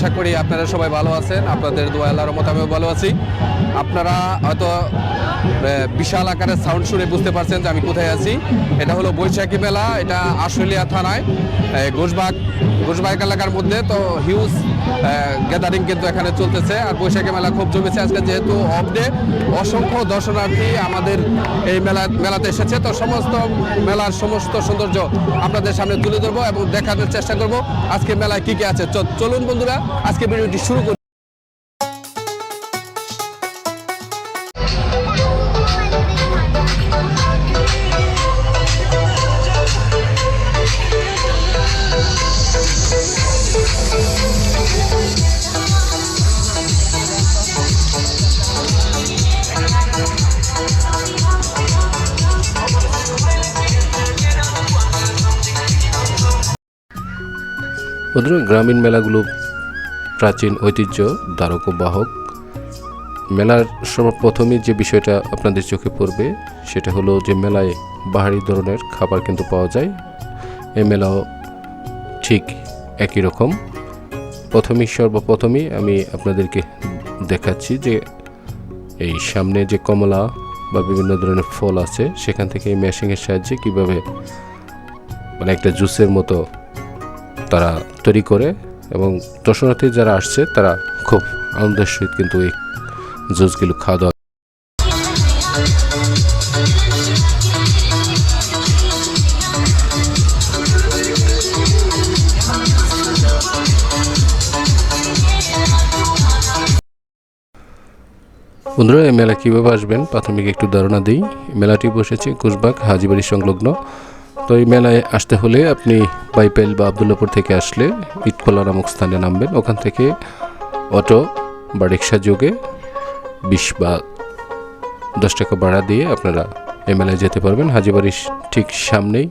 আশা করি আপনারা সবাই ভালো আছেন। আপনাদের দোয়া আল্লাহর মতো আমিও ভালো আছি। আপনারা হয়তো বিশাল আকারের সাউন্ড শুনে বুঝতে পারছেন যে আমি কোথায় আছি। এটা হলো বৈশাখী মেলা, এটা আশুলিয়া থানায়। ঘোষবাগ ঘোষবাগ এলাকার মধ্যে তো হিউজ গ্যাদারিং কিন্তু এখানে চলতেছে। আর বৈশাখী মেলা খুব জমেছে আজকে যেহেতু অফ ডে অসংখ্য দর্শনার্থী আমাদের এই মেলা, মেলাতে এসেছে। তো সমস্ত মেলার সমস্ত সৌন্দর্য আপনাদের সামনে তুলে ধরবো এবং দেখানোর চেষ্টা করব। আজকে মেলায় কি কি আছে? চলুন বন্ধুরা, আজকে ভিডিওটি শুরু বন্ধুরা, গ্রামীণ মেলাগুলো প্রাচীন ঐতিহ্য, দ্বারক বাহক। মেলার সর্বপ্রথমে যে বিষয়টা আপনাদের চোখে পড়বে, সেটা হলো যে মেলায় বাহারি ধরনের খাবার কিন্তু পাওয়া যায়। এই মেলাও ঠিক একই রকম। প্রথমেই, সর্বপ্রথমেই আমি আপনাদেরকে দেখাচ্ছি যে এই সামনে যে কমলা বা বিভিন্ন ধরনের ফল আছে, সেখান থেকে এই মেশিংয়ের সাহায্যে কীভাবে মানে একটা জুসের মতো তারা তৈরি করে এবং দর্শনার্থী যারা আসছে, তারা খুব আনন্দের সহিত কিন্তু এই জুসগুলো খাওয়া দাওয়া বন্ধুরা, এই মেলা কীভাবে আসবেন? প্রাথমিক একটু ধারণা দিই। মেলাটি বসেছে কুশবাগ হাজিবাড়ি সংলগ্ন তো এই মেলায় আসতে হলে আপনি বাইপেল বা আবদুল্লাপুর থেকে আসলে ইটখোলা নামক স্থানে নামবেন। ওখান থেকে অটো বা রিক্সা যোগে বিশ বা দশ টাকা ভাড়া দিয়ে আপনারা এই মেলায় যেতে পারবেন। হাজিবাড়ির ঠিক সামনেই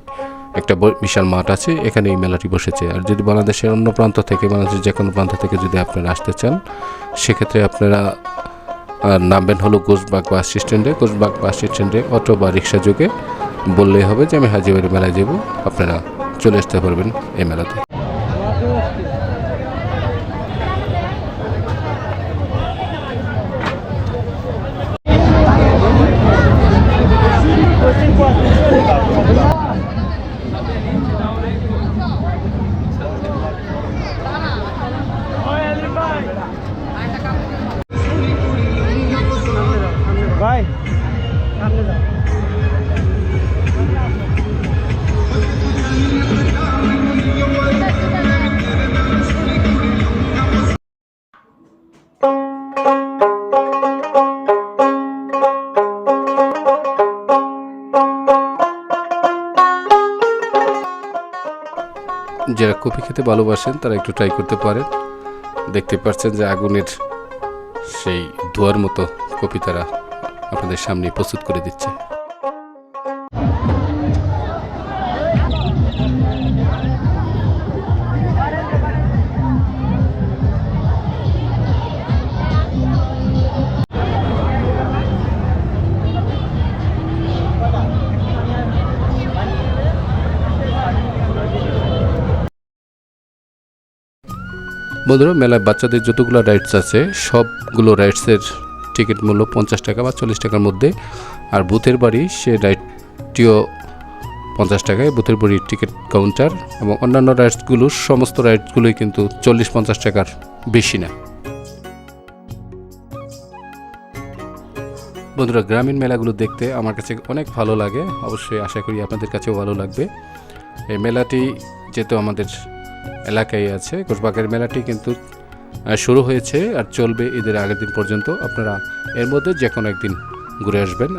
একটা বিশাল মাঠ আছে, এখানে এই মেলাটি বসেছে। আর যদি বাংলাদেশের অন্য প্রান্ত থেকে, বাংলাদেশের যে কোনো প্রান্ত থেকে যদি আপনারা আসতে চান, সেক্ষেত্রে আপনারা নামবেন হলো গোসবাগ বাস স্ট্যান্ডে। গোসবাগ বাস স্ট্যান্ডে অটো বা রিক্সা যোগে বললেই হবে যে আমি হাজিবাড়ি মেলায় যাব। আপনারা চলে আসতে পারবেন এই মেলাতে। যারা কপি খেতে ভালোবাসেন, তারা একটু ট্রাই করতে পারেন। দেখতে পাচ্ছেন যে আগুনের সেই ধোয়ার মতো কপি তারা আপনাদের সামনে প্রস্তুত করে দিচ্ছে। বন্ধুরা, মেলায় বাচ্চাদের যতগুলো রাইডস আছে, সবগুলো রাইডসের টিকিট মূল্য পঞ্চাশ টাকা বা চল্লিশ টাকার মধ্যে। আর বুথের বাড়ি সে রাইডটিও পঞ্চাশ টাকায়, বুথের বাড়ির টিকিট কাউন্টার এবং অন্যান্য রাইডসগুলোর সমস্ত রাইডসগুলোই কিন্তু চল্লিশ পঞ্চাশ টাকার বেশি না। বন্ধুরা, গ্রামীণ মেলাগুলো দেখতে আমার কাছে অনেক ভালো লাগে। অবশ্যই আশা করি আপনাদের কাছেও ভালো লাগবে। এই মেলাটি যেহেতু আমাদের এলাকায় আছে। ঘোষবাগের মেলাটি কিন্তু শুরু হয়েছে আর চলবে ঈদের আগের দিন পর্যন্ত। আপনারা এর মধ্যে যে কোনো একদিন ঘুরে আসবেন।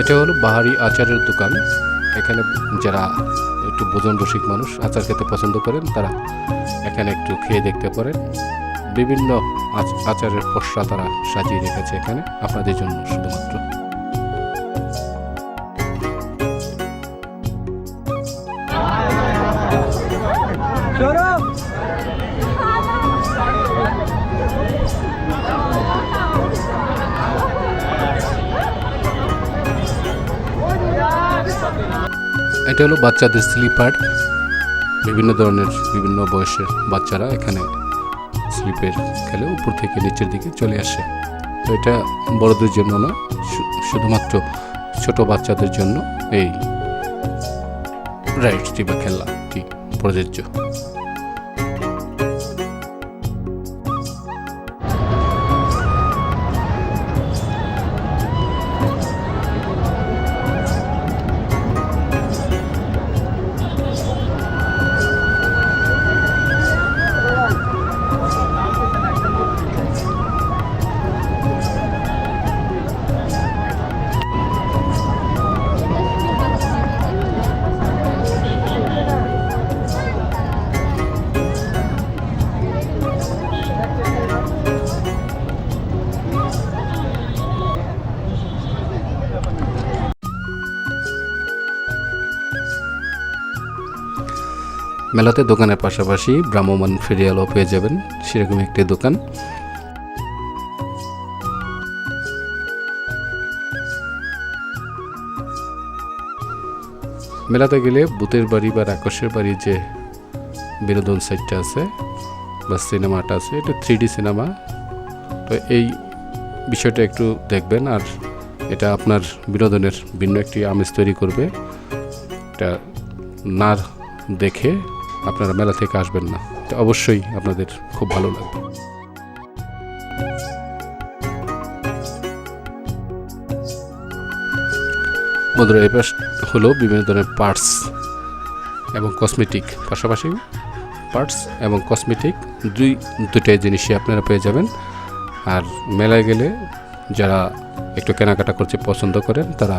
এটা হলো বাহারি আচারের দোকান। এখানে যারা একটু ভোজন রসিক মানুষ আচার খেতে পছন্দ করেন, তারা এখানে একটু খেয়ে দেখতে পারেন। বিভিন্ন আচ- আচারের পসরা তারা সাজিয়ে রেখেছে এখানে। আপনাদের জন্য শুধুমাত্র এটা হলো বাচ্চাদের স্লিপার। বিভিন্ন ধরনের বিভিন্ন বয়সের বাচ্চারা এখানে স্লিপের খেলে উপর থেকে নিচের দিকে চলে আসে। তো এটা বড়দের জন্য না শুধুমাত্র ছোট বাচ্চাদের জন্য এই রাইডসটি বা খেলাটি প্রযোজ্য। মেলাতে দোকানের পাশাপাশি ভ্রাম্যমান ফেরিয়ালও পেয়ে যাবেন। সেরকম একটি দোকান। মেলাতে গেলে ভূতের বাড়ি বা রাক্ষসের বাড়ি যে বিনোদন সাইটটা আছে বা সিনেমাটা আছে, এটা থ্রি সিনেমা। তো এই বিষয়টা একটু দেখবেন আর এটা আপনার বিনোদনের ভিন্ন একটি আমেজ তৈরি করবে। এটা না দেখে আপনারা মেলা থেকে আসবেন না। অবশ্যই আপনাদের খুব ভালো লাগবে। বন্ধুরা এবার হলো বিভিন্ন ধরনের পার্টস এবং কসমেটিক। পাশাপাশি পার্টস এবং কসমেটিক দুই, দুটাই জিনিসই আপনারা পেয়ে যাবেন। আর মেলায় গেলে যারা একটু কেনাকাটা করতে পছন্দ করেন, তারা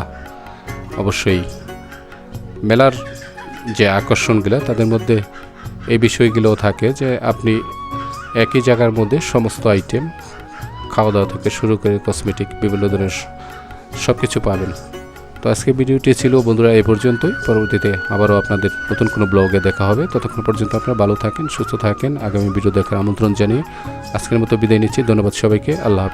অবশ্যই মেলার যে আকর্ষণগুলো, তাদের মধ্যে এই বিষয়গুলোও থাকে যে আপনি একই জায়গার মধ্যে সমস্ত আইটেম খাওয়া দাওয়া থেকে শুরু করে কসমেটিক বিভিন্ন ধরনের সব কিছু পাবেন। তো আজকে ভিডিওটি ছিল বন্ধুরা এই পর্যন্তই। পরবর্তীতে আবারও আপনাদের নতুন কোনো ব্লগে দেখা হবে। ততক্ষণ পর্যন্ত আপনারা ভালো থাকেন, সুস্থ থাকেন। আগামী ভিডিও দেখার আমন্ত্রণ জানিয়ে আজকের মতো বিদায় নিচ্ছি। ধন্যবাদ সবাইকে। আল্লাহ